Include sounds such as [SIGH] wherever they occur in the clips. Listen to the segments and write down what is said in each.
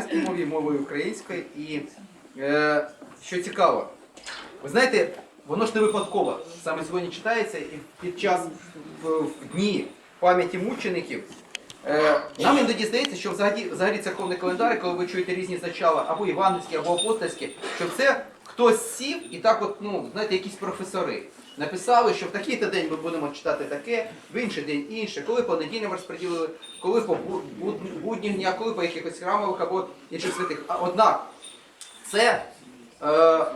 слов'янській мові, мовою українською. І е, що цікаво, ви знаєте, воно ж не випадково. Саме сьогодні читається і під час в, в дні пам'яті мучеників. Е, нам іноді здається, що взагалі, взагалі церковний календар, коли ви чуєте різні зачала, або євангельські, або апостольські, що це хтось сів і так, от, ну, знаєте, якісь професори. Написали, що в такий-то день ми будемо читати таке, в інший день інше, коли по неділям розподілили, коли по бу- буд- будніх днях, коли по якихось храмових або інших святих. Однак це е,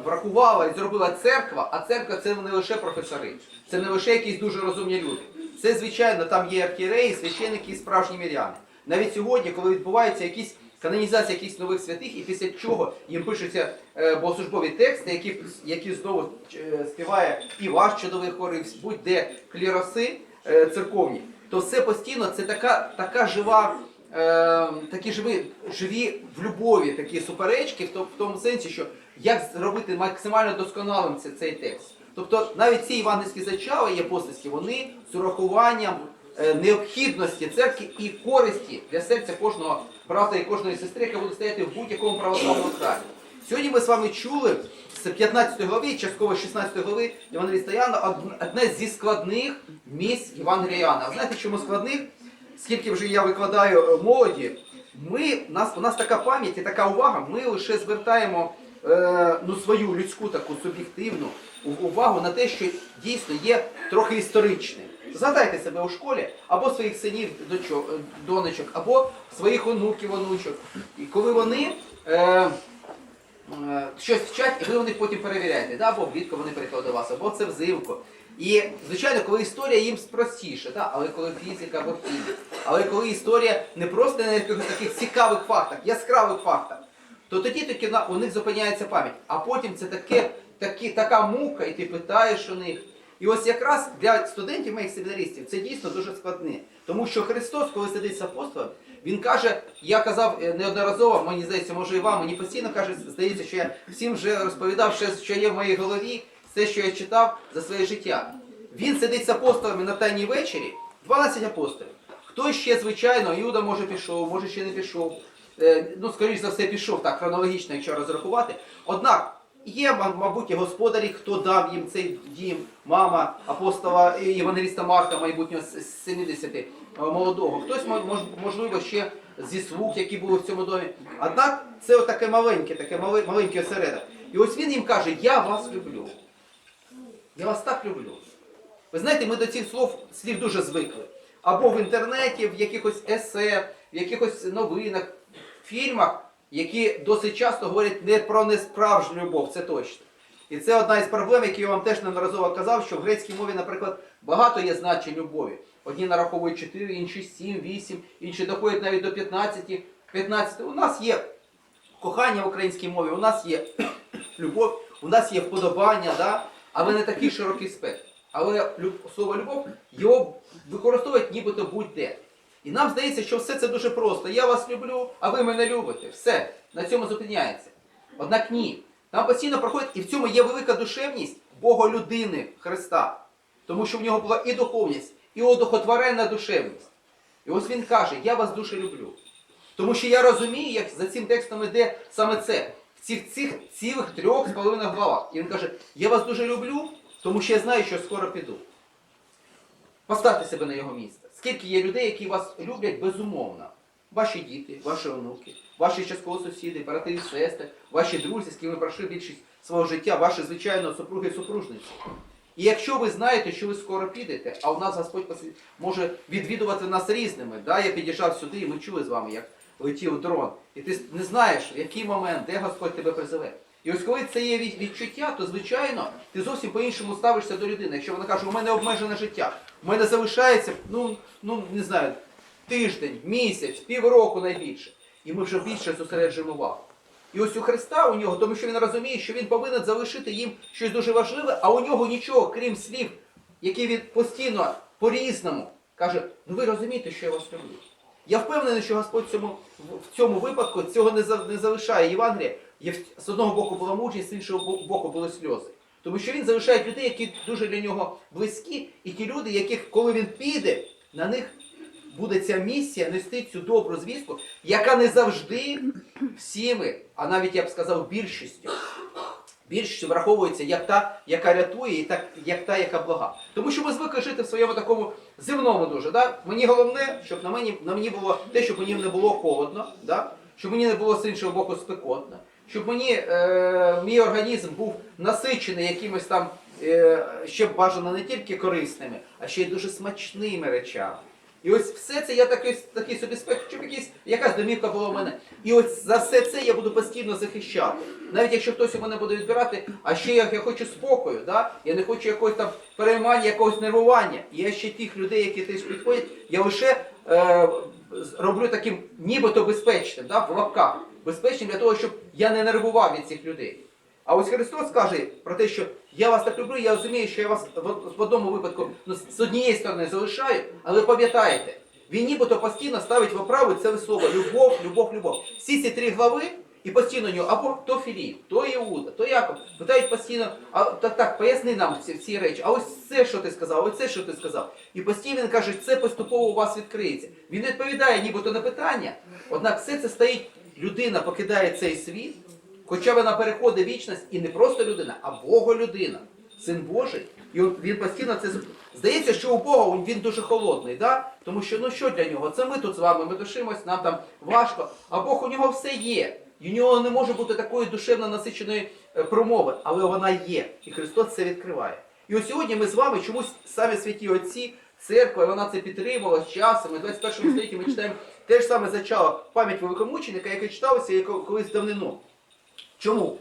врахувала і зробила церква, а церква це не лише професори, це не лише якісь дуже розумні люди. Це, звичайно, там є архієреї, священники і справжні міряни. Навіть сьогодні, коли відбуваються якісь канонізація якихось нових святих, і після чого їм пишуться е, богослужбові тексти, які, які знову е, співає і ваш чудовий хор, будь-де кліроси е, церковні, то все постійно це така, така жива такі живі, живі в любові такі суперечки, в, то- в тому сенсі, що як зробити максимально досконалим це- цей текст. Тобто навіть ці євангельські зачали і апостольські, вони з урахуванням необхідності церкви і користі для серця кожного брата і кожної сестри, яка буде стояти в будь-якому православному храмі. Сьогодні ми з вами чули з 15 глави, частково 16 глави Євангеліста Яна, одне зі складних місць Євангелія Яна. А знаєте, чому складних? Скільки вже я викладаю е, молоді, ми, нас, у нас така пам'ять і така увага, ми лише звертаємо е, ну, свою людську таку суб'єктивну увагу на те, що дійсно є трохи історичне. Згадайте себе у школі, або своїх синів, дочок, е, донечок, або своїх онуків, онучок. І коли вони е, е, щось вчать, і ви у них потім перевіряєте, да? або влітку вони приїхали до вас, або це взимку. І, звичайно, коли історія їм простіше, да? але коли фізика або хімія, але коли історія не просто на якихось таких цікавих фактах, яскравих фактах, то тоді таки у них зупиняється пам'ять. А потім це таке, такі, така мука, і ти питаєш у них. І ось якраз для студентів, моїх семінаристів, це дійсно дуже складне. Тому що Христос, коли сидить з апостолом, він каже, я казав е, неодноразово, мені здається, може і вам, мені постійно каже, здається, що я всім вже розповідав, що, є в моїй голові, все, що я читав за своє життя. Він сидить з апостолами на тайній вечері, 12 апостолів. Хто ще, звичайно, Іуда може пішов, може ще не пішов. Е, Ну, скоріш за все, пішов так хронологічно, якщо розрахувати. Однак є, мабуть, і господарі, хто дав їм цей дім, мама апостола Євангеліста Марка, майбутнього з з 70 е, молодого. Хтось мо- можливо ще зі слуг, які були в цьому домі. Однак це таке маленьке, таке мале- маленький осередок. І ось він їм каже: Я вас люблю. Я вас так люблю. Ви знаєте, ми до цих слов слів дуже звикли. Або в інтернеті, в якихось есе, в якихось новинах, фільмах, які досить часто говорять не про несправжню любов, це точно. І це одна із проблем, які я вам теж неодноразово казав, що в грецькій мові, наприклад, багато є значень любові. Одні нараховують 4, інші 7, 8, інші доходять навіть до 15. 15. У нас є кохання в українській мові, у нас є [CLEARS THROAT] любов, у нас є вподобання, да? але не такий широкий спектр. Але слово любов його використовують нібито будь-де. І нам здається, що все це дуже просто. Я вас люблю, а ви мене любите. Все, на цьому зупиняється. Однак ні. Там постійно проходить, і в цьому є велика душевність Бога людини Христа. Тому що в нього була і духовність, і одухотворенна душевність. І ось він каже: Я вас дуже люблю. Тому що я розумію, як за цим текстом іде саме це. В цих, цих цілих трьох з половиною главах. І він каже, я вас дуже люблю, тому що я знаю, що скоро піду. Поставте себе на його місце. Скільки є людей, які вас люблять безумовно. Ваші діти, ваші онуки, ваші частково сусіди, брати і сестри, ваші друзі, з ким ви пройшли більшість свого життя, ваші, звичайно, супруги і супружниці. І якщо ви знаєте, що ви скоро підете, а у нас Господь може відвідувати нас різними. Да? Я підійшов сюди, і ми чули з вами, як летів дрон. І ти не знаєш, в який момент, де Господь тебе призове. І ось коли це є відчуття, то звичайно ти зовсім по-іншому ставишся до людини. Якщо вона каже, у мене обмежене життя, у мене залишається, ну, ну не знаю, тиждень, місяць, півроку найбільше. І ми вже більше зосереджуємо увагу. І ось у Христа у нього, тому що він розуміє, що він повинен залишити їм щось дуже важливе, а у нього нічого, крім слів, які він постійно по-різному каже: ну ви розумієте, що я вас люблю. Я впевнений, що Господь цьому, в цьому випадку цього не, за- не залишає. Євангелія з одного боку була мужність, з іншого боку були сльози. Тому що він залишає людей, які дуже для нього близькі, і ті люди, яких, коли він піде, на них буде ця місія нести цю добру звістку, яка не завжди всіми, а навіть я б сказав більшістю. Більшістю враховується як та, яка рятує, і так, як та, яка блага. Тому що ми звикли жити в своєму такому земному дуже. Да? Мені головне, щоб на мені, на мені було те, щоб мені не було холодно, да? щоб мені не було з іншого боку спекотно, щоб мені, е, мій організм був насичений якимось там е, ще бажано не тільки корисними, а ще й дуже смачними речами. І ось все це я такий, такий собі спек, щоб якісь, якась домівка була в мене. І ось за все це я буду постійно захищати. Навіть якщо хтось у мене буде відбирати, а ще я, я хочу спокою, да? я не хочу якогось там переймання, якогось нервування. І я ще тих людей, які теж підходять, я лише е, роблю таким нібито безпечним, да? в лапках, безпечним для того, щоб я не нервував від цих людей. А ось Христос каже про те, що я вас так люблю, я розумію, що я вас в одному випадку ну, з однієї сторони залишаю, але пам'ятайте, він нібито постійно ставить в оправу це слово любов, любов, любов. Всі ці три глави і постійно нього або то Філіп, то Іуда, то Яков. Питають постійно, а так, так, поясни нам ці, ці речі, а ось це, що ти сказав, ось це, що ти сказав. І постійно він каже, це поступово у вас відкриється. Він відповідає нібито на питання, однак все це стоїть, людина покидає цей світ. Хоча вона переходить вічність і не просто людина, а Боголюдина, син Божий. І він постійно це здається, що у Бога він дуже холодний, да? тому що ну що для нього? Це ми тут з вами, ми душимось, нам там важко. А Бог у нього все є. І у нього не може бути такої душевно насиченої е, промови, але вона є. І Христос це відкриває. І ось сьогодні ми з вами чомусь самі святі отці, церква, вона це підтримувала з часом. В 21 столітті ми читаємо те ж саме зачало пам'ять великомученика, яке читалося колись давнину. Чому?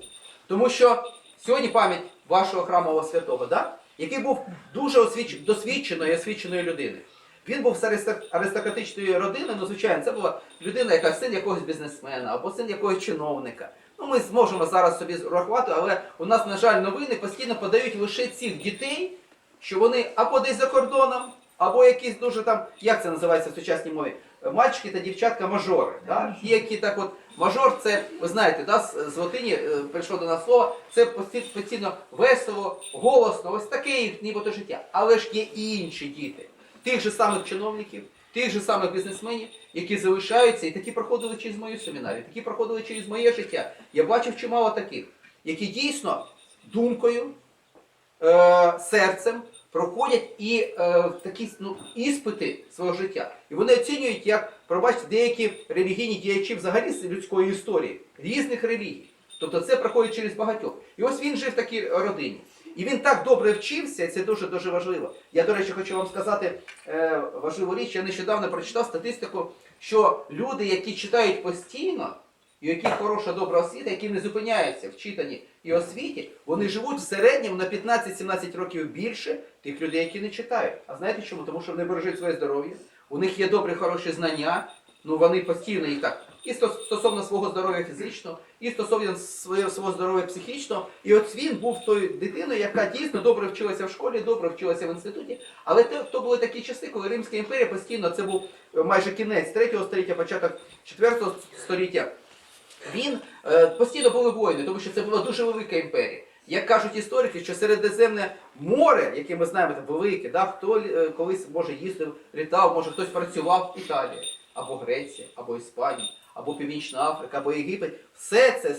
Тому що сьогодні пам'ять вашого храмового святого, да? який був дуже освіч... досвідченою і освіченою людиною. Він був з аристократичної родини, ну, звичайно, це була людина, яка син якогось бізнесмена або син якогось чиновника. Ну, ми зможемо зараз собі рахувати, але у нас, на жаль, новини постійно подають лише цих дітей, що вони або десь за кордоном, або якісь дуже там, як це називається в сучасній мові, мальчики та дівчатка мажори. Да? Ті, які так от мажор, це ви знаєте, да, з, латині е, прийшло до нас слово, це постійно, постійно весело, голосно, ось таке їх нібито життя. Але ж є і інші діти, тих же самих чиновників, тих же самих бізнесменів, які залишаються, і такі проходили через мою семінарію, такі проходили через моє життя. Я бачив чимало таких, які дійсно думкою, е, серцем проходять і е, такі ну, іспити свого життя. І вони оцінюють, як, пробачте, деякі релігійні діячі взагалі з людської історії, різних релігій. Тобто це проходить через багатьох. І ось він жив в такій родині. І він так добре вчився, і це дуже дуже важливо. Я, до речі, хочу вам сказати е, важливу річ. Я нещодавно прочитав статистику, що люди, які читають постійно, і яких хороша добра освіта, які не зупиняються в читанні і освіті, вони живуть в середньому на 15-17 років більше тих людей, які не читають. А знаєте чому? Тому що вони бережуть своє здоров'я, у них є добрі, хороші знання, ну вони постійно їх так. І сто- стосовно свого здоров'я фізичного, і стосовно своє- свого здоров'я психічного. І от він був тою дитиною, яка дійсно добре вчилася в школі, добре вчилася в інституті. Але то були такі часи, коли Римська імперія постійно це був майже кінець 3 століття, початок 4 століття. Він е, постійно були воїни, тому що це була дуже велика імперія. Як кажуть історики, що Середземне море, яке ми знаємо, це велике, да, хто е, колись може їздив, літав, може хтось працював Італія, або Греція, або Іспанія, або Північна Африка, або Єгипет. Все це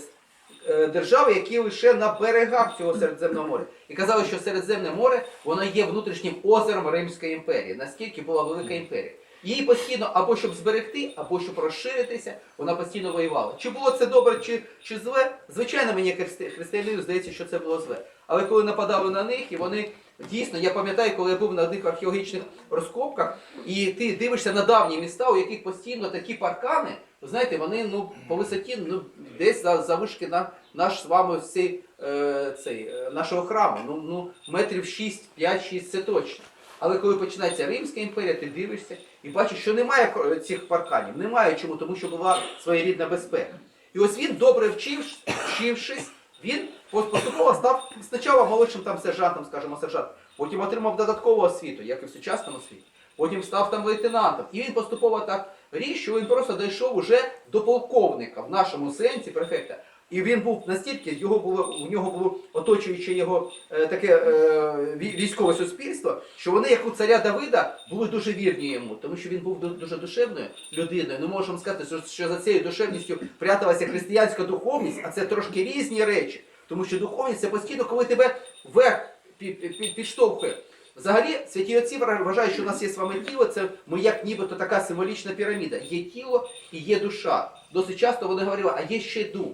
е, держави, які лише на берегах цього Середземного моря. І казали, що Середземне море воно є внутрішнім озером Римської імперії. Наскільки була велика імперія. Її постійно або щоб зберегти, або щоб розширитися, вона постійно воювала. Чи було це добре, чи, чи зле? Звичайно, мені христи- християнину здається, що це було зле. Але коли нападали на них, і вони дійсно, я пам'ятаю, коли я був на одних археологічних розкопках, і ти дивишся на давні міста, у яких постійно такі паркани, знаєте, вони ну, по висоті ну, десь за, за вишки на наш з вами цей, е, цей, е, нашого храму. Ну, ну, метрів 6, 5-6 це точно. Але коли починається Римська імперія, ти дивишся і бачиш, що немає цих парканів. Немає чому, тому що була своєрідна безпека. І ось він добре вчившись, він поступово став спочатку молодшим там сержантом, скажімо, сержантом, потім отримав додаткову освіту, як і в сучасному світі. Потім став там лейтенантом. І він поступово так ріс, що він просто дійшов уже до полковника в нашому сенсі префекта. І він був настільки, його було, у нього було оточуюче його е, таке е, військове суспільство, що вони, як у царя Давида, були дуже вірні йому, тому що він був дуже душевною людиною. Не можемо сказати, що, що за цією душевністю пряталася християнська духовність, а це трошки різні речі. Тому що духовність це постійно, коли тебе вверх пі- пі- підштовхує. Взагалі, святі отці вважають, що у нас є з вами тіло, це ми як нібито така символічна піраміда. Є тіло і є душа. Досить часто вони говорили, а є ще дух.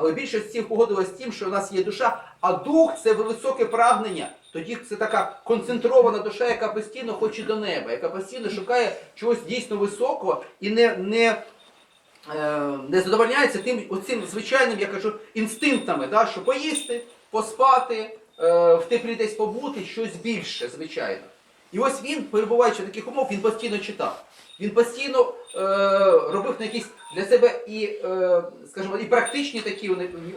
Але більшість всіх погодилась з тим, що у нас є душа, а дух це високе прагнення. Тоді це така концентрована душа, яка постійно хоче до неба, яка постійно шукає чогось дійсно високого і не, не, е, не задовольняється тим оцим звичайним, я кажу, інстинктами, да, що поїсти, поспати, е, в теплі десь побути, щось більше, звичайно. І ось він, перебуваючи в таких умов, він постійно читав. Він постійно е, робив на якісь для себе і, е, скажімо, і практичні такі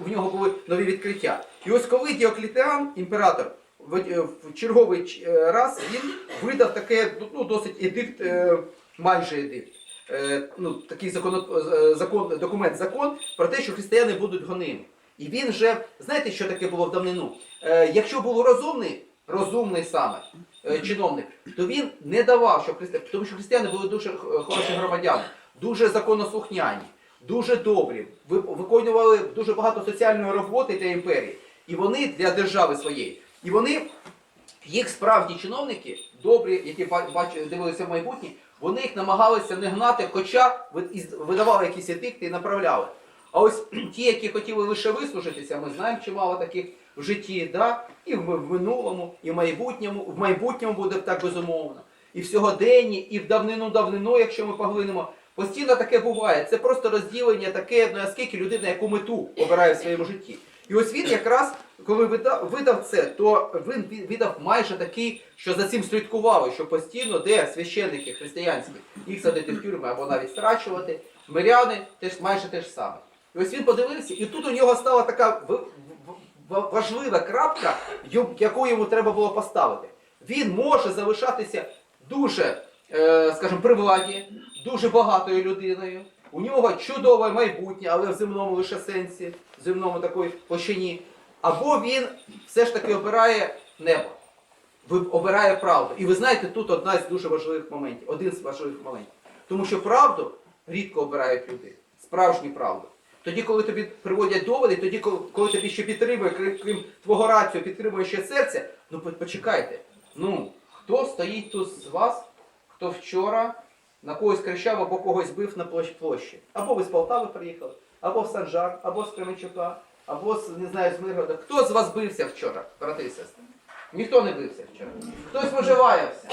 в нього були нові відкриття. І ось коли Діоклітіан, імператор, в, е, черговий е, раз він видав таке ну, досить едикт, е, майже едикт. Е, ну, такий закон, е, закон, документ, закон про те, що християни будуть гонимі. І він же, знаєте, що таке було в давнину? Е, якщо був розумний, розумний саме е, чиновник, то він не давав, щоб християни, тому що християни були дуже хороші громадяни, дуже законослухняні, дуже добрі, виконували дуже багато соціальної роботи для імперії, і вони для держави своєї. І вони, їх справді чиновники, добрі, які ба- бач- дивилися в майбутнє, вони їх намагалися не гнати, хоча видавали якісь едикти і направляли. А ось ті, які хотіли лише вислужитися, ми знаємо чимало таких в житті, да? і в, минулому, і в майбутньому, в майбутньому буде так безумовно. І в сьогоденні, і в давнину-давнину, якщо ми поглинемо. Постійно таке буває. Це просто розділення таке, ну наскільки людина яку мету обирає в своєму житті. І ось він якраз, коли видав, це, то він видав майже такий, що за цим слідкували, що постійно, де священники християнські, їх садити в тюрми або навіть страчувати, миряни теж майже те ж саме. І ось він подивився, і тут у нього стала така важлива крапка, яку йому треба було поставити. Він може залишатися дуже, е, скажімо, при владі, дуже багатою людиною. У нього чудове майбутнє, але в земному лише сенсі, в земному такої площині. Або він все ж таки обирає небо, обирає правду. І ви знаєте, тут одна з дуже важливих моментів, один з важливих моментів. Тому що правду рідко обирають люди, справжню правду. Тоді, коли тобі приводять доводи, тоді, коли, тобі ще підтримує, крім, твого рацію, підтримує ще серце, ну почекайте. Ну, хто стоїть тут з вас, хто вчора на когось кричав або когось бив на площі? Або ви з Полтави приїхали, або в Санжар, або з Кременчука, або з, не знаю, з Миргорода. Хто з вас бився вчора, брати і сестри? Ніхто не бився вчора. Хтось виживаєвся.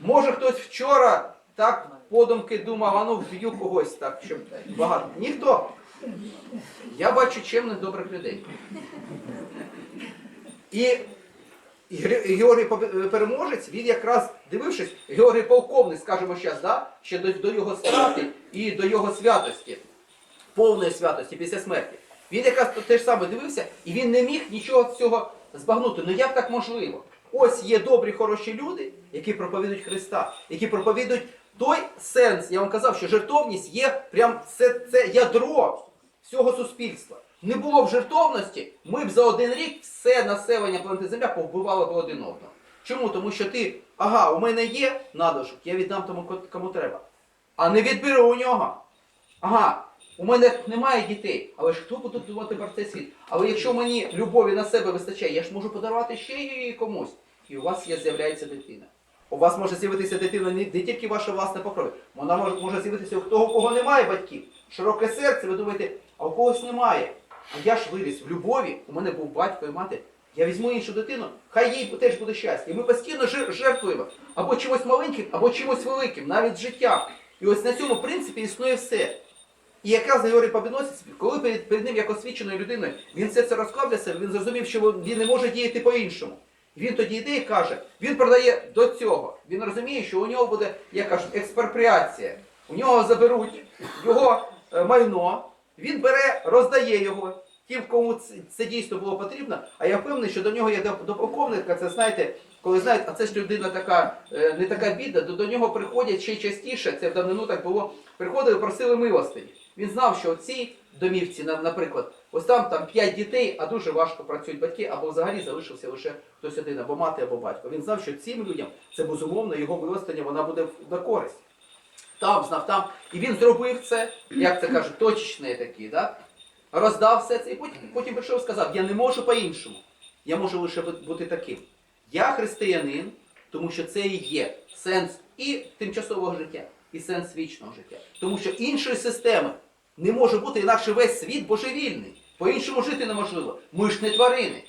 Може хтось вчора так подумки думав, а ну вб'ю когось так, щоб багато. Ніхто. Я бачу чемних добрих людей. І Георгій Переможець, він якраз дивившись, Георгій полковник, скажімо зараз, да? ще до, до його страти і до його святості, повної святості після смерті. Він якраз те ж саме дивився, і він не міг нічого цього збагнути. Ну як так можливо? Ось є добрі, хороші люди, які проповідують Христа, які проповідують той сенс. Я вам казав, що жертовність є прям це, це ядро всього суспільства. Не було б жертовності, ми б за один рік все населення планети Земля повбивало б один одного. Чому? Тому що ти, ага, у мене є надлишок, я віддам тому, кому треба. А не відберу у нього. Ага, у мене немає дітей, але ж хто буде думати про цей світ? Але якщо мені любові на себе вистачає, я ж можу подарувати ще її комусь. І у вас є, з'являється дитина. У вас може з'явитися дитина не, тільки ваша власна по крові. Вона може, може з'явитися у того, у кого немає батьків. Широке серце, ви думаєте, а у когось немає. А я ж виріс в любові, у мене був батько і мати. Я візьму іншу дитину, хай їй теж буде щастя. І ми постійно жертвуємо або чимось маленьким, або чимось великим, навіть життям. І ось на цьому принципі існує все. І якраз Георгій Побідоносець, коли перед, перед ним як освіченою людиною, він все це себе, він зрозумів, що він не може діяти по-іншому. Він тоді йде і каже, він продає до цього. Він розуміє, що у нього буде, як кажуть, експропріація. У нього заберуть його е, майно, він бере, роздає його тим, кому це, дійсно було потрібно. А я впевнений, що до нього є до полковника, це знаєте, коли знають, а це ж людина така, е, не така бідна, до, до нього приходять ще частіше, це в давнину так було, приходили, просили милостині. Він знав, що ці домівці, наприклад, ось там, там 5 дітей, а дуже важко працюють батьки, або взагалі залишився лише хтось один, або мати, або батько. Він знав, що цим людям це безумовно його виростання, вона буде на користь. Там, знав там. І він зробив це, як це кажуть, точечне такі, да? роздав все це, і потім, потім прийшов і сказав, я не можу по-іншому. Я можу лише бути таким. Я християнин, тому що це і є сенс і тимчасового життя, і сенс вічного життя. Тому що іншої системи не може бути, інакше весь світ божевільний. По-іншому жити неможливо. Ми ж не тварини.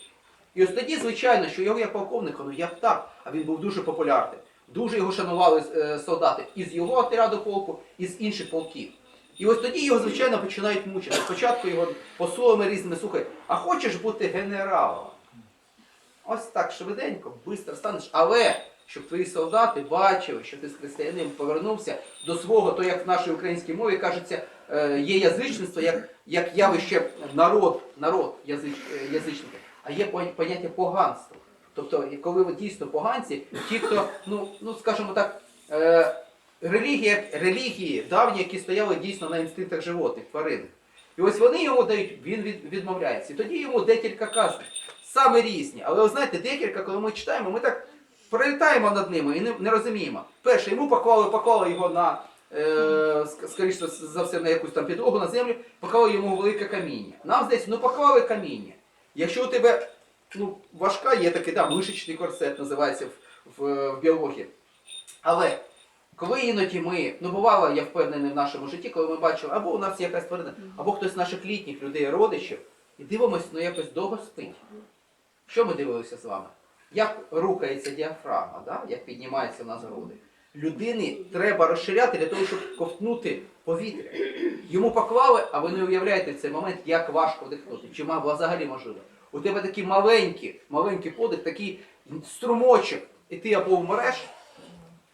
І ось тоді, звичайно, що його як полковника, ну як так, а він був дуже популярний. Дуже його шанували е, солдати із його отряду полку, і з інших полків. І ось тоді його, звичайно, починають мучити. Спочатку його посолами різними, слухай, а хочеш бути генералом? Ось так швиденько, швидко станеш. Але щоб твої солдати бачили, що ти з християнином повернувся до свого, то як в нашій українській мові кажеться, е, є язичництво як, як явище народ, народ язич, е, язичники, а є поняття поганства. Тобто, коли ви дійсно поганці, ті, хто, ну, ну скажімо так, е, релігія, релігії давні, які стояли дійсно на інстинктах животних, тварин. І ось вони йому дають, він від, відмовляється. І тоді йому декілька казок, саме різні. Але ви знаєте, декілька, коли ми читаємо, ми так пролітаємо над ними і не, не розуміємо. Перше, йому поклали, поклали його на, е, скоріше за все, на якусь там підлогу, на землю, поклали йому велике каміння. Нам здається, ну поклали каміння. Якщо у тебе ну, важка, є такий да, мишечний корсет, називається в, в, в біології. Але коли іноді ми, ну бувало, я впевнений в нашому житті, коли ми бачили, або у нас якась тварина, або хтось з наших літніх людей, родичів, і дивимося, ну якось довго спить. Що ми дивилися з вами? Як рухається діафрагма, да? як піднімається в нас груди. Людині треба розширяти для того, щоб ковтнути повітря. Йому поклали, а ви не уявляєте в цей момент, як важко вдихнути. Чи взагалі можливо. У тебе такий маленький, маленький подих, такий струмочок, і ти або вмреш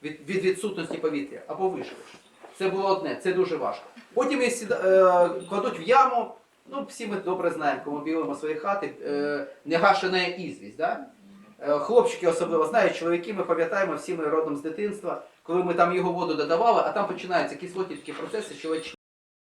від, від відсутності повітря, або виживеш. Це було одне, це дуже важко. Потім їх сіда- е, кладуть в яму. Ну, всі ми добре знаємо, коли ми білимо свої хати, е, негашена ізвість. Да? Е, Хлопчики особливо знають, чоловіки ми пам'ятаємо всі ми родом з дитинства, коли ми там його воду додавали, а там починаються кислотівські процеси, щелочні.